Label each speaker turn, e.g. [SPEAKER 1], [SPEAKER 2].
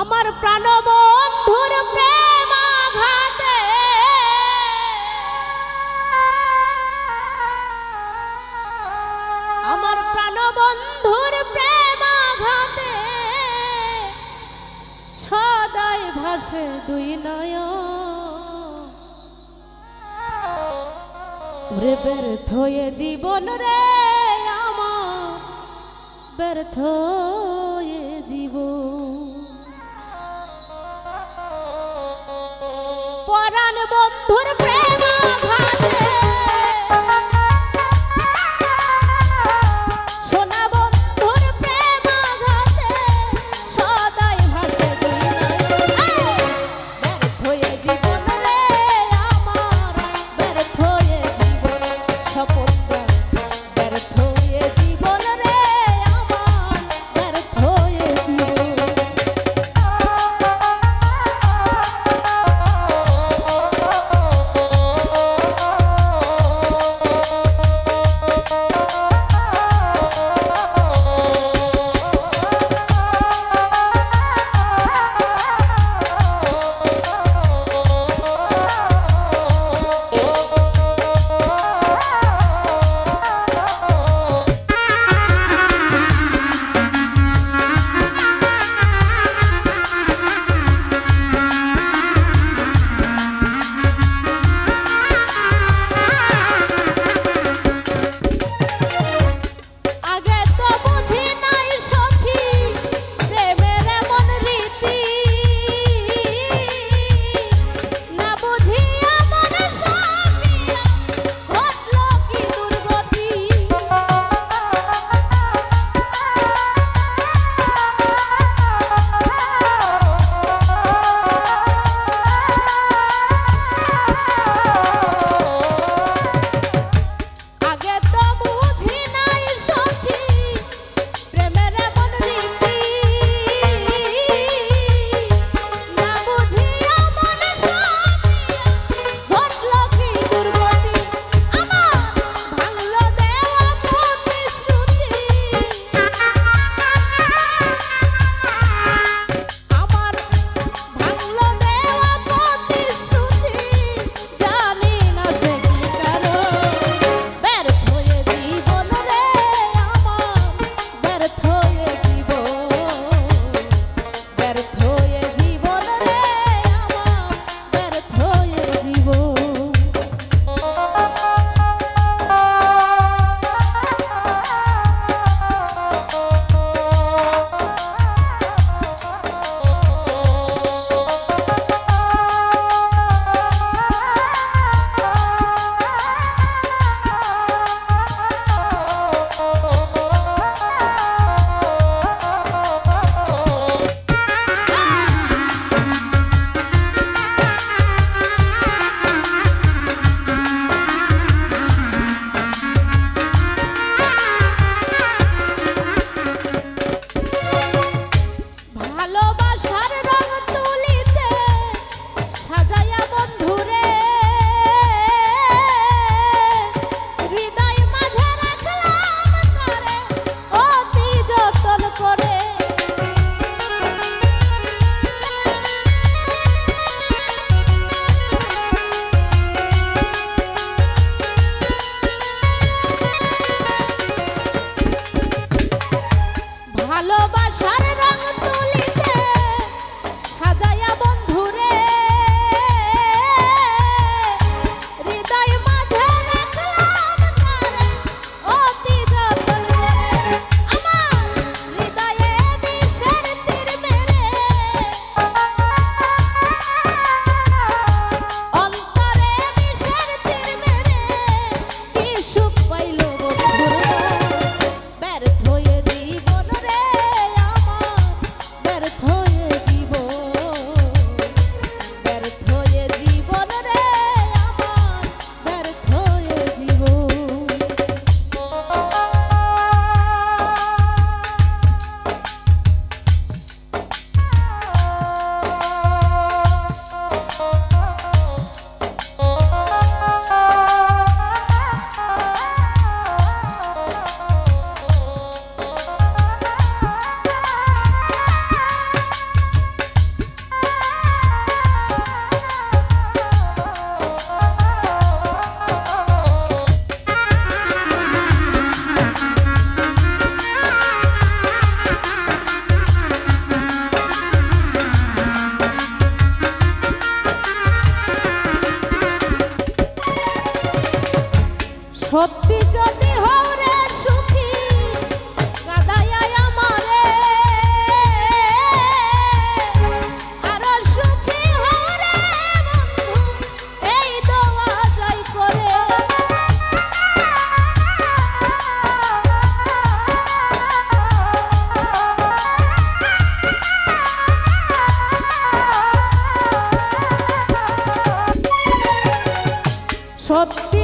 [SPEAKER 1] আমার প্রাণবন্ধুর প্রেম আঘাতে আমার প্রাণবন্ধুর প্রেম আঘাতে সদাই ভাসে দুই নয় রে ব্যর্থ জীবন রে আমার ব্যর্থ। বন্ধুর সত্যি যদি হও রে সুখী কাদায় আমারে। আরও সুখী হও রে বন্ধু, এই দোয়া করে। সত্যি